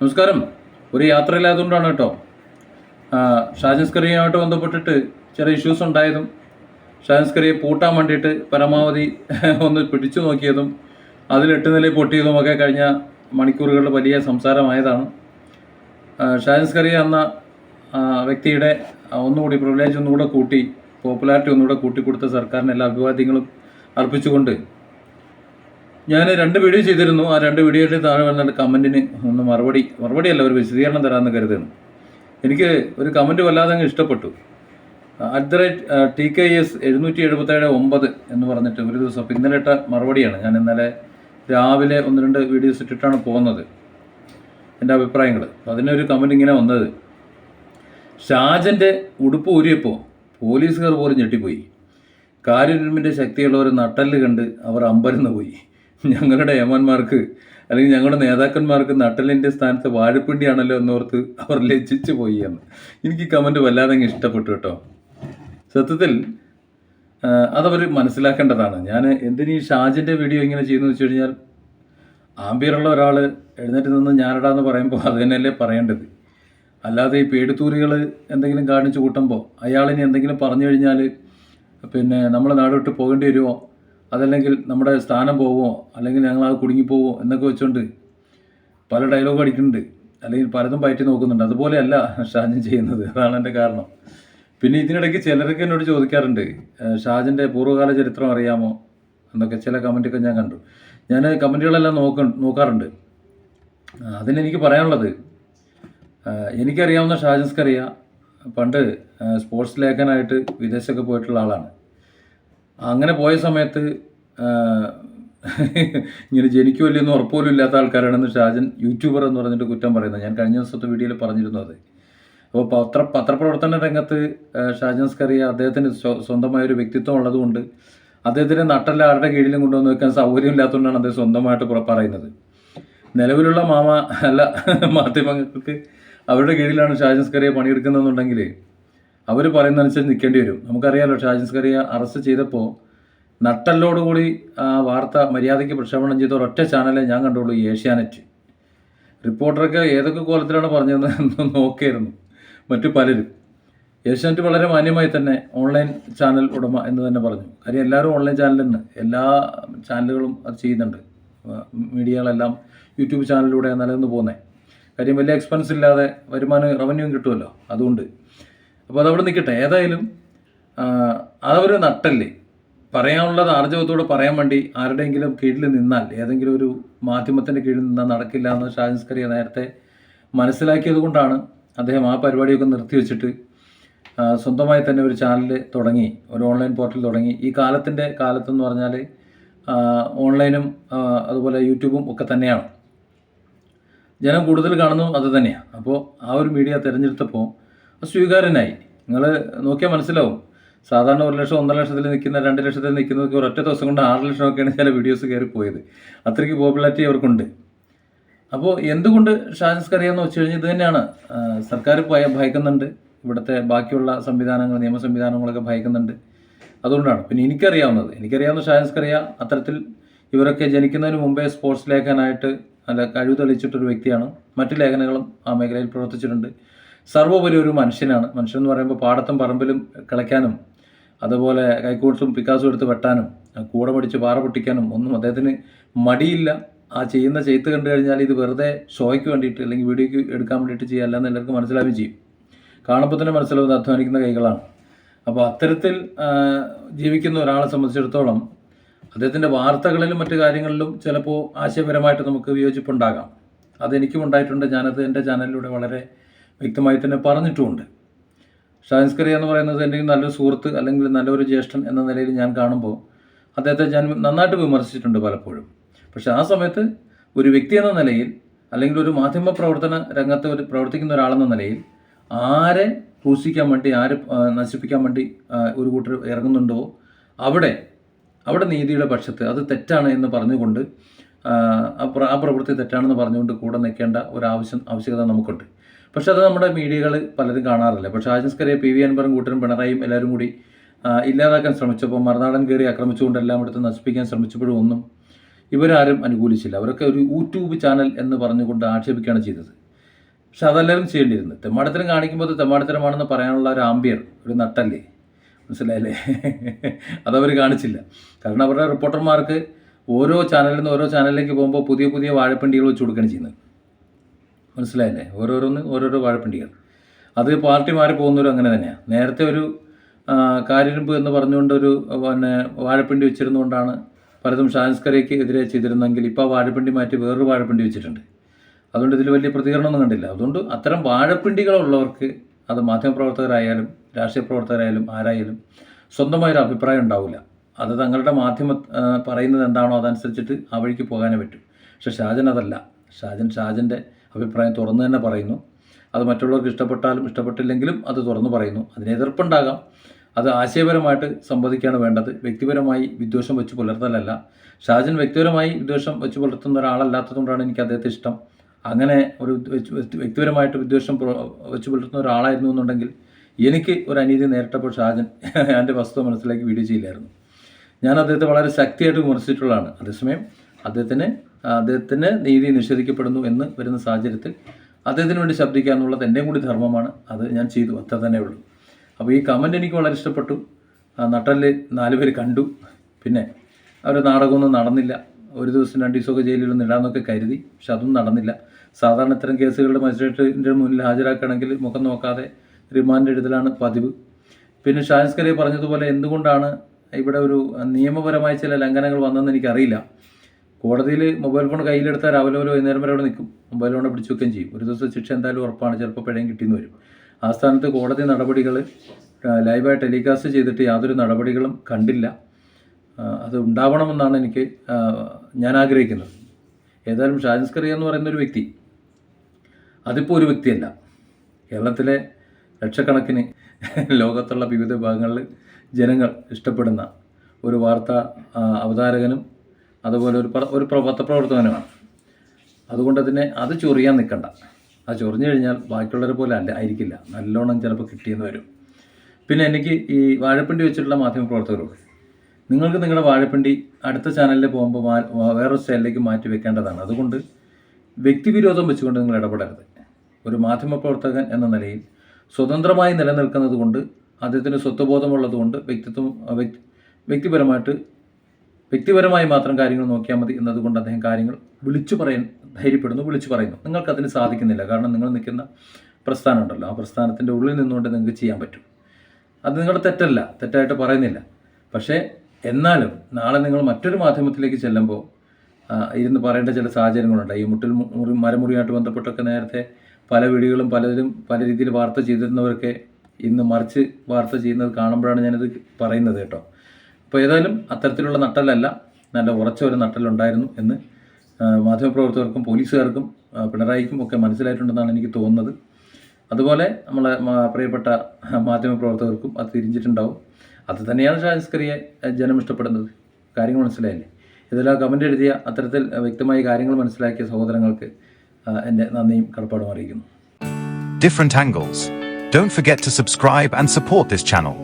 നമസ്കാരം. ഒരു യാത്രയില്ലാത്തതുകൊണ്ടാണ് കേട്ടോ. ഷാജൻസ്കറിയുമായിട്ട് ബന്ധപ്പെട്ടിട്ട് ചില ഇഷ്യൂസ് ഉണ്ടായതും ഷാജൻസ്കറിയെ പൂട്ടാൻ വേണ്ടിയിട്ട് പരമാവധി ഒന്ന് പിടിച്ചു നോക്കിയതും അതിൽ എട്ട് നില പൊട്ടിയതും ഒക്കെ കഴിഞ്ഞ മണിക്കൂറുകളിൽ വലിയ സംസാരമായതാണ്. ഷാജൻസ്കറി എന്ന വ്യക്തിയുടെ ഒന്നുകൂടി പ്രിവിലേജ് ഒന്നുകൂടെ കൂട്ടി പോപ്പുലാരിറ്റി ഒന്നുകൂടെ കൂട്ടിക്കൊടുത്ത സർക്കാരിന് എല്ലാ അഭിവാദ്യങ്ങളും അർപ്പിച്ചുകൊണ്ട് ഞാൻ രണ്ട് വീഡിയോ ചെയ്തിരുന്നു. ആ രണ്ട് വീഡിയോയുടെ താഴെ വന്ന കമന്റിന് ഒന്ന് മറുപടി മറുപടി അല്ല ഒരു വിശദീകരണം തരാമെന്ന് കരുതുന്നു. എനിക്ക് ഒരു കമന്റ് വല്ലാതെ അങ്ങ് ഇഷ്ടപ്പെട്ടു. At the rate T K S എഴുന്നൂറ്റി എഴുപത്തേഴ് ഒമ്പത് എന്ന് പറഞ്ഞിട്ട് ഒരു ദിവസം ഇന്നലെ ഇട്ട മറുപടിയാണ്. ഞാൻ ഇന്നലെ രാവിലെ ഒന്ന് രണ്ട് വീഡിയോസ് ഇട്ടിട്ടാണ് പോകുന്നത്. എന്റെ അഭിപ്രായങ്ങൾ അതിനൊരു കമന്റ് ഇങ്ങനെ വന്നത്. ഷാജന്റെ ഉടുപ്പ് ഊരിയപ്പോൾ പോലീസുകാർ പോലും ഞെട്ടിപ്പോയി. കാര്യമിന്റെ ശക്തിയുള്ള ഒരു നട്ടൽ കണ്ട് അവർ അമ്പരന്ന് പോയി. ഞങ്ങളുടെ യമാന്മാർക്ക് അല്ലെങ്കിൽ ഞങ്ങളുടെ നേതാക്കന്മാർക്ക് നട്ടലിന്റെ സ്ഥാനത്ത് വാഴപ്പിണ്ടിയാണല്ലോ എന്നോർത്ത് അവർ ലജ്ജിച്ചു പോയി എന്ന്. എനിക്ക് കമന്റ് വല്ലാതെ ഇഷ്ടപ്പെട്ടു കേട്ടോ. സത്യത്തിൽ അതവർ മനസ്സിലാക്കേണ്ടതാണ്. ഞാൻ എന്തിനീ ഷാജിന്റെ വീഡിയോ ഇങ്ങനെ ചെയ്യുന്നു വെച്ച് കഴിഞ്ഞാൽ ആംബിയറുള്ള ഒരാൾ എഴുന്നേറ്റ് നിന്ന് ഞാനിടാന്ന് പറയുമ്പോൾ അത് തന്നെയല്ലേ പറയേണ്ടത്. അല്ലാതെ ഈ പേടിത്തൂരികൾ എന്തെങ്കിലും കാണിച്ചു കൂട്ടുമ്പോൾ അയാളിനി എന്തെങ്കിലും പറഞ്ഞു കഴിഞ്ഞാൽ പിന്നെ നമ്മൾ നാട് വിട്ട് പോകേണ്ടി വരുമോ? അതല്ലെങ്കിൽ നമ്മുടെ സ്ഥാനം പോവുമോ അല്ലെങ്കിൽ ഞങ്ങൾ അത് കുടുങ്ങിപ്പോവോ എന്നൊക്കെ വെച്ചുകൊണ്ട് പല ഡയലോഗ് അടിക്കുന്നുണ്ട്. അല്ലെങ്കിൽ പലതും പയറ്റി നോക്കുന്നുണ്ട്. അതുപോലെയല്ല ഷാജൻ ചെയ്യുന്നത്. അതാണ് എന്റെ കാരണം. പിന്നെ ഇതിനിടയ്ക്ക് ചിലരൊക്കെ എന്നോട് ചോദിക്കാറുണ്ട് ഷാജന്റെ പൂർവകാല ചരിത്രം അറിയാമോ? എന്നൊക്കെ ചില കമന്റൊക്കെ ഞാൻ കണ്ടു. ഞാൻ കമന്റുകളെല്ലാം നോക്ക നോക്കാറുണ്ട്. അതിനെനിക്ക് പറയാനുള്ളത് എനിക്കറിയാവുന്ന ഷാജൻസ്കറിയ പണ്ട് സ്പോർട്സ് ലേഖനായിട്ട് വിദേശമൊക്കെ പോയിട്ടുള്ള ആളാണ്. അങ്ങനെ പോയ സമയത്ത് ഇങ്ങനെ ജനിക്കുമല്ലോ എന്ന് ഉറപ്പുപോലും ഇല്ലാത്ത ആൾക്കാരാണെന്ന് ഷാജൻ യൂട്യൂബർ എന്ന് പറഞ്ഞിട്ട് കുറ്റം പറയുന്നത്. ഞാൻ കഴിഞ്ഞ ദിവസത്തെ വീഡിയോയിൽ പറഞ്ഞിരുന്നു അത്. അപ്പോൾ പത്ര പത്രപ്രവർത്തന രംഗത്ത് ഷാജൻ സ്കറിയ അദ്ദേഹത്തിന് സ്വ- സ്വന്തമായ ഒരു വ്യക്തിത്വം ഉള്ളതുകൊണ്ട് അദ്ദേഹത്തിന് നട്ടല്ല ആരുടെ കീഴിലും കൊണ്ടുവന്ന് വെക്കാൻ സൗകര്യമില്ലാത്തതുകൊണ്ടാണ് അദ്ദേഹം സ്വന്തമായിട്ട് പുറ- പറയുന്നത്. നിലവിലുള്ള മാമ അല്ല മാധ്യമങ്ങൾക്ക് അവരുടെ കീഴിലാണ് ഷാജൻ സ്കറിയ പണിയെടുക്കുന്നതെന്നുണ്ടെങ്കിൽ അവർ പറയുന്നതനുസരിച്ച് നിൽക്കേണ്ടി വരും. നമുക്കറിയാലോ ഷാജിൻ സ്കറിയ അറസ്റ്റ് ചെയ്തപ്പോൾ നട്ടല്ലോടുകൂടി ആ വാർത്ത മര്യാദയ്ക്ക് പ്രക്ഷേപണം ചെയ്ത ഒരൊറ്റ ചാനലേ ഞാൻ കണ്ടുള്ളൂ ഏഷ്യാനെറ്റ്. റിപ്പോർട്ടറൊക്കെ ഏതൊക്കെ കോലത്തിലാണ് പറഞ്ഞതെന്ന് ഒന്ന് നോക്കിയായിരുന്നു മറ്റു പലരും. ഏഷ്യാനെറ്റ് വളരെ മാന്യമായി തന്നെ ഓൺലൈൻ ചാനൽ ഉടമ എന്ന് തന്നെ പറഞ്ഞു. കാര്യം എല്ലാവരും ഓൺലൈൻ ചാനൽ തന്നെ എല്ലാ ചാനലുകളും അത് ചെയ്യുന്നുണ്ട്. മീഡിയകളെല്ലാം യൂട്യൂബ് ചാനലിലൂടെ നിലനിന്ന് പോകുന്നത് കാര്യം വലിയ എക്സ്പെൻസ് ഇല്ലാതെ വരുമാനം റവന്യൂ കിട്ടുമല്ലോ. അതുകൊണ്ട് അപ്പോൾ അതവിടെ നിൽക്കട്ടെ ഏതായാലും അതൊരു നട്ടല്ലേ? പറയാനുള്ളത് ആർജവത്തോടെ പറയാൻ വേണ്ടി ആരുടെയെങ്കിലും കീഴിൽ നിന്നാൽ ഏതെങ്കിലും ഒരു മാധ്യമത്തിന്റെ കീഴിൽ നിന്നാൽ നടക്കില്ല എന്ന് ഷാജിസ്കറിയ നേരത്തെ മനസ്സിലാക്കിയത് കൊണ്ടാണ് അദ്ദേഹം ആ പരിപാടിയൊക്കെ നിർത്തിവെച്ചിട്ട് സ്വന്തമായി തന്നെ ഒരു ചാനൽ തുടങ്ങി ഒരു ഓൺലൈൻ പോർട്ടൽ തുടങ്ങി. ഈ കാലത്തിന്റെ കാലത്തെന്ന് പറഞ്ഞാൽ ഓൺലൈനും അതുപോലെ യൂട്യൂബും ഒക്കെ തന്നെയാണ്. ജനം കൂടുതൽ കാണുന്നതും അത് തന്നെയാണ് അപ്പോൾ ആ ഒരു മീഡിയ തിരഞ്ഞെടുത്തപ്പോൾ സ്വീകാര്യനായി നിങ്ങൾ നോക്കിയാൽ മനസ്സിലാവും. സാധാരണ ഒരു ലക്ഷം ഒന്നര ലക്ഷത്തിൽ നിൽക്കുന്ന രണ്ട് ലക്ഷത്തിൽ നിൽക്കുന്നതൊക്കെ ഒരൊറ്റ ദിവസം കൊണ്ട് ആറ് ലക്ഷമൊക്കെയാണ് ചില വീഡിയോസ് കയറി പോയത്. അത്രയ്ക്ക് പോപ്പുലാരിറ്റി അവർക്കുണ്ട്. അപ്പോൾ എന്തുകൊണ്ട് ഷാജൻസ് അറിയാമെന്ന് വെച്ച് കഴിഞ്ഞാൽ ഇത് തന്നെയാണ്. സർക്കാർ പോയ ഭയക്കുന്നുണ്ട്. ഇവിടുത്തെ ബാക്കിയുള്ള സംവിധാനങ്ങൾ നിയമ സംവിധാനങ്ങളൊക്കെ ഭയക്കുന്നുണ്ട്. അതുകൊണ്ടാണ്. പിന്നെ എനിക്കറിയാവുന്നത്. എനിക്കറിയാവുന്ന ഷാജൻസ്ക് കറിയ അത്തരത്തിൽ ഇവരൊക്കെ ജനിക്കുന്നതിന് മുമ്പേ സ്പോർട്സ് ലേഖനായിട്ട് നല്ല കഴിവ് തെളിയിച്ചിട്ടൊരു വ്യക്തിയാണ്. മറ്റ് ലേഖനങ്ങളും ആ മേഖലയിൽ പ്രവർത്തിച്ചിട്ടുണ്ട്. സർവോപരി ഒരു മനുഷ്യനാണ്. മനുഷ്യൻ എന്ന് പറയുമ്പോൾ പാടത്തും പറമ്പിലും കിളയ്ക്കാനും അതുപോലെ കൈക്കോട്ടും പിക്കാസും എടുത്ത് വെട്ടാനും കൂടെ പഠിച്ച് പാറ പൊട്ടിക്കാനും ഒന്നും അദ്ദേഹത്തിന് മടിയില്ല. ആ ചെയ്യുന്ന ചെയ്ത്ത് കണ്ടു കഴിഞ്ഞാൽ ഇത് വെറുതെ ഷോയ്ക്ക് വേണ്ടിയിട്ട് അല്ലെങ്കിൽ വീഡിയോയ്ക്ക് എടുക്കാൻ വേണ്ടിയിട്ട് ചെയ്യല്ല എന്ന് എല്ലാവർക്കും മനസ്സിലാവുകയും ചെയ്യും. കാണുമ്പോൾ തന്നെ മനസ്സിലാവുന്നത് അധ്വാനിക്കുന്ന കൈകളാണ്. അപ്പോൾ അത്തരത്തിൽ ജീവിക്കുന്ന ഒരാളെ സംബന്ധിച്ചിടത്തോളം അദ്ദേഹത്തിന്റെ വാർത്തകളിലും മറ്റു കാര്യങ്ങളിലും ചിലപ്പോൾ ആശയപരമായിട്ട് നമുക്ക് വിയോജിപ്പുണ്ടാകാം. അതെനിക്കും ഉണ്ടായിട്ടുണ്ട്. ഞാനത് എന്റെ ചാനലിലൂടെ വളരെ വ്യക്തമായി തന്നെ പറഞ്ഞിട്ടുമുണ്ട്. ഷാൻസ്കറി എന്ന് പറയുന്നത് എന്റെ നല്ലൊരു സുഹൃത്ത് അല്ലെങ്കിൽ നല്ലൊരു ജ്യേഷ്ഠൻ എന്ന നിലയിൽ ഞാൻ കാണുമ്പോൾ അദ്ദേഹത്തെ ഞാൻ നന്നായിട്ട് വിമർശിച്ചിട്ടുണ്ട് പലപ്പോഴും. പക്ഷെ ആ സമയത്ത് ഒരു വ്യക്തി എന്ന നിലയിൽ അല്ലെങ്കിൽ ഒരു മാധ്യമ പ്രവർത്തന രംഗത്ത് ഒരു പ്രവർത്തിക്കുന്ന ഒരാളെന്ന നിലയിൽ ആരെ ക്രൂശിക്കാൻ വേണ്ടി ആര് നശിപ്പിക്കാൻ വേണ്ടി ഒരു കൂട്ടർ ഇറങ്ങുന്നുണ്ടോ? അവിടെ അവിടെ നീതിയുടെ പക്ഷത്ത് അത് തെറ്റാണ് എന്ന് പറഞ്ഞുകൊണ്ട് ആ, ആ പ്ര- ആ പ്രവൃത്തി തെറ്റാണെന്ന് പറഞ്ഞുകൊണ്ട് കൂടെ നിൽക്കേണ്ട ഒരു ആവശ്യം ആവശ്യകത നമുക്കുണ്ട്. പക്ഷെ അത് നമ്മുടെ മീഡിയകൾ പലരും കാണാറില്ല. പക്ഷേ കരയെ പി വി അൻപറും കൂട്ടരും പിണറായിയും എല്ലാവരും കൂടി ഇല്ലാതാക്കാൻ ശ്രമിച്ചപ്പോൾ മറുനാടൻ കയറി ആക്രമിച്ചുകൊണ്ട് എല്ലാം എടുത്ത് നശിപ്പിക്കാൻ ശ്രമിച്ചപ്പോഴും ഒന്നും ഇവരാരും അനുകൂലിച്ചില്ല. അവരൊക്കെ ഒരു യൂട്യൂബ് ചാനൽ എന്ന് പറഞ്ഞുകൊണ്ട് ആക്ഷേപിക്കുകയാണ് ചെയ്തത്. പക്ഷെ അതെല്ലാവരും ചെയ്യേണ്ടിയിരുന്നു. തെമ്മാടത്തരം കാണിക്കുമ്പോൾ അത് തെമ്മാടത്തരമാണെന്ന് പറയാനുള്ള ഒരു ആംബിയർ ഒരു നട്ടല്ലേ? മനസ്സിലായല്ലേ? അതവർ കാണിച്ചില്ല. കാരണം അവരുടെ റിപ്പോർട്ടർമാർക്ക് ഓരോ ചാനലിൽ നിന്ന് ഓരോ ചാനലിലേക്ക് പോകുമ്പോൾ പുതിയ പുതിയ വാഴപ്പിണ്ടികൾ വെച്ച് കൊടുക്കുകയാണ് ചെയ്യുന്നത്. മനസ്സിലായില്ലേ? ഓരോരോന്ന് ഓരോരോ വാഴപ്പിണ്ടികൾ. അത് പാർട്ടി മാറി പോകുന്നവരും അങ്ങനെ തന്നെയാണ് നേരത്തെ ഒരു കാര്യരുമ്പ് എന്ന് പറഞ്ഞുകൊണ്ട് ഒരു പിന്നെ വാഴപ്പിണ്ടി വെച്ചിരുന്നുകൊണ്ടാണ് പലതും ഷാൻസ്കരയ്ക്ക് എതിരെ ചെയ്തിരുന്നെങ്കിൽ ഇപ്പോൾ ആ വാഴപ്പിണ്ടി മാറ്റി വേറൊരു വാഴപ്പിണ്ടി വെച്ചിട്ടുണ്ട്. അതുകൊണ്ട് ഇതിൽ വലിയ പ്രതികരണമൊന്നും കണ്ടില്ല. അതുകൊണ്ട് അത്തരം വാഴപ്പിണ്ടികളുള്ളവർക്ക് അത് മാധ്യമപ്രവർത്തകരായാലും രാഷ്ട്രീയ പ്രവർത്തകരായാലും ആരായാലും സ്വന്തമായൊരു അഭിപ്രായം ഉണ്ടാവില്ല. അത് തങ്ങളുടെ മാധ്യമ പറയുന്നത് എന്താണോ അതനുസരിച്ചിട്ട് ആ വഴിക്ക് പോകാനേ പറ്റും. പക്ഷെ ഷാജൻ അതല്ല. ഷാജൻ ഷാജന്റെ അഭിപ്രായം തുറന്നു തന്നെ പറയുന്നു. അത് മറ്റുള്ളവർക്ക് ഇഷ്ടപ്പെട്ടാലും ഇഷ്ടപ്പെട്ടില്ലെങ്കിലും അത് തുറന്നു പറയുന്നു. അതിന് എതിർപ്പുണ്ടാകാം. അത് ആശയപരമായിട്ട് സംവദിക്കുകയാണ് വേണ്ടത്. വ്യക്തിപരമായി വിദ്വേഷം വെച്ച് പുലർത്തലല്ല. ഷാജൻ വ്യക്തിപരമായി വിദ്വേഷം വെച്ച് പുലർത്തുന്ന ഒരാളല്ലാത്തതുകൊണ്ടാണ് എനിക്ക് അദ്ദേഹത്തെ ഇഷ്ടം. അങ്ങനെ ഒരു വ്യക്തിപരമായിട്ട് വിദ്വേഷം വെച്ച് പുലർത്തുന്ന ഒരാളായിരുന്നു എന്നുണ്ടെങ്കിൽ എനിക്ക് ഒരു അനീതി നേരിട്ടപ്പോൾ ഷാജൻ എന്റെ വസ്തു മനസ്സിലേക്ക് വീഡിയോ ചെയ്യില്ലായിരുന്നു ഞാൻ അദ്ദേഹത്തെ വളരെ ശക്തിയായിട്ട് വിമർശിച്ചിട്ടുള്ളതാണ്. അതേസമയം അദ്ദേഹത്തിന് അദ്ദേഹത്തിന് നീതി നിഷേധിക്കപ്പെടുന്നു എന്ന് വരുന്ന സാഹചര്യത്തിൽ അദ്ദേഹത്തിന് വേണ്ടി ശബ്ദിക്കുക എന്നുള്ളത് കൂടി ധർമ്മമാണ്. അത് ഞാൻ ചെയ്തു. അത്ര തന്നെ ഉള്ളൂ. അപ്പോൾ ഈ കമന്റ് എനിക്ക് വളരെ ഇഷ്ടപ്പെട്ടു. നട്ടൽ പേര് കണ്ടു. പിന്നെ അവർ നാടകമൊന്നും നടന്നില്ല. ഒരു ദിവസം രണ്ട് ദിവസമൊക്കെ ജയിലിലൊന്നും ഇടാമെന്നൊക്കെ കരുതി. പക്ഷെ അതൊന്നും നടന്നില്ല. സാധാരണ ഇത്തരം കേസുകളുടെ മജിസ്ട്രേറ്റിന്റെ മുന്നിൽ ഹാജരാക്കണമെങ്കിൽ മുഖം നോക്കാതെ റിമാൻഡ് എഴുതലാണ് പതിവ്. പിന്നെ ഷാൻസ്കരെ പറഞ്ഞതുപോലെ എന്തുകൊണ്ടാണ് ഇവിടെ ഒരു നിയമപരമായ ചില ലംഘനങ്ങൾ വന്നതെന്ന് എനിക്കറിയില്ല. കോടതിയിൽ മൊബൈൽ ഫോൺ കയ്യിലെടുത്താൽ രാവിലെ മുതൽ വൈകുന്നേരം വരെ അവിടെ നിൽക്കും മൊബൈൽ ഫോൺ പിടിച്ചു വെക്കുകയും ചെയ്യും. ഒരു ദിവസം ശിക്ഷ എന്തായാലും ഉറപ്പാണ്. ചിലപ്പോൾ പിഴയും കിട്ടിയെന്ന് വരും. ആ സ്ഥാനത്ത് കോടതി നടപടികൾ ലൈവായി ടെലികാസ്റ്റ് ചെയ്തിട്ട് യാതൊരു നടപടികളും കണ്ടില്ല. അത് ഉണ്ടാവണമെന്നാണ് എനിക്ക് ഞാൻ ആഗ്രഹിക്കുന്നത്. ഏതായാലും ഷാജിസ്കറിയ എന്ന് പറയുന്ന ഒരു വ്യക്തി അതിപ്പോൾ ഒരു വ്യക്തിയല്ല. കേരളത്തിലെ ലക്ഷക്കണക്കിന് ലോകത്തുള്ള വിവിധ ഭാഗങ്ങളിൽ ജനങ്ങൾ ഇഷ്ടപ്പെടുന്ന ഒരു വാർത്താ അവതാരകനും അതുപോലെ ഒരു ഒരു പ്ര- പത്രപ്രവർത്തകനുമാണ് അതുകൊണ്ട് അതിനെ അത് ചൊറിയാൻ നിൽക്കണ്ട. അത് ചൊറിഞ്ഞു കഴിഞ്ഞാൽ ബാക്കിയുള്ളവരെ പോലെ അല്ല ആയിരിക്കില്ല. നല്ലോണം ചിലപ്പോൾ കിട്ടിയെന്ന് വരും. പിന്നെ എനിക്ക് ഈ വാഴപ്പിണ്ടി വെച്ചിട്ടുള്ള മാധ്യമപ്രവർത്തകരോട് നിങ്ങൾക്ക് നിങ്ങളുടെ വാഴപ്പിണ്ടി അടുത്ത ചാനലിൽ പോകുമ്പോൾ വേറൊരു സ്റ്റൈലിലേക്ക് മാറ്റി വെക്കേണ്ടതാണ്. അതുകൊണ്ട് വ്യക്തിവിരോധം വെച്ചുകൊണ്ട് നിങ്ങൾ ഇടപെടരുത്. ഒരു മാധ്യമപ്രവർത്തകൻ എന്ന നിലയിൽ സ്വതന്ത്രമായി നിലനിൽക്കുന്നത് കൊണ്ട് അദ്ദേഹത്തിന് സ്വത്വബോധമുള്ളത് കൊണ്ട് വ്യക്തിത്വം വ്യക്തിപരമായിട്ട് വ്യക്തിപരമായി മാത്രം കാര്യങ്ങൾ നോക്കിയാൽ മതി എന്നതുകൊണ്ട് അദ്ദേഹം കാര്യങ്ങൾ വിളിച്ചു പറയാൻ ധൈര്യപ്പെടുന്നു വിളിച്ചു പറയുന്നു. നിങ്ങൾക്കതിന് സാധിക്കുന്നില്ല. കാരണം നിങ്ങൾ നിൽക്കുന്ന പ്രസ്ഥാനം ഉണ്ടല്ലോ. ആ പ്രസ്ഥാനത്തിന്റെ ഉള്ളിൽ നിന്നുകൊണ്ട് നിങ്ങൾക്ക് ചെയ്യാൻ പറ്റും. അത് നിങ്ങളുടെ തെറ്റല്ല. തെറ്റായിട്ട് പറയുന്നില്ല. പക്ഷേ എന്നാലും നാളെ നിങ്ങൾ മറ്റൊരു മാധ്യമത്തിലേക്ക് ചെല്ലുമ്പോൾ ഇരുന്ന് പറയേണ്ട ചില സാഹചര്യങ്ങളുണ്ട്. ഈ മുട്ടിൽ മുറി മരമുറിയായിട്ട് ബന്ധപ്പെട്ടൊക്കെ നേരത്തെ പല വീടുകളും പലരും പല രീതിയിൽ വാർത്ത ചെയ്തിരുന്നവരൊക്കെ ഇന്ന് മറിച്ച് വാർത്ത ചെയ്യുന്നത് കാണുമ്പോഴാണ് ഞാനിത് പറയുന്നത് കേട്ടോ. അപ്പോൾ ഏതായാലും അത്തരത്തിലുള്ള നട്ടലല്ല. നല്ല ഉറച്ച ഒരു നട്ടലുണ്ടായിരുന്നു എന്ന് മാധ്യമപ്രവർത്തകർക്കും പോലീസുകാർക്കും പിണറായിക്കും ഒക്കെ മനസ്സിലായിട്ടുണ്ടെന്നാണ് എനിക്ക് തോന്നുന്നത്. അതുപോലെ നമ്മളെ പ്രിയപ്പെട്ട മാധ്യമപ്രവർത്തകർക്കും അത് തിരിഞ്ഞിട്ടുണ്ടാവും. അത് തന്നെയാണ് ഷാജിസ്കറിയെ ജനം ഇഷ്ടപ്പെടുന്നത്. കാര്യങ്ങൾ മനസ്സിലായില്ലേ? ഇതെല്ലാം കമന്റ് എഴുതിയ അത്തരത്തിൽ വ്യക്തമായി കാര്യങ്ങൾ മനസ്സിലാക്കിയ സഹോദരങ്ങൾക്ക് എന്റെ നന്ദിയും കടപ്പാടും അറിയിക്കുന്നു. Different angles. Don't forget to subscribe and support this channel.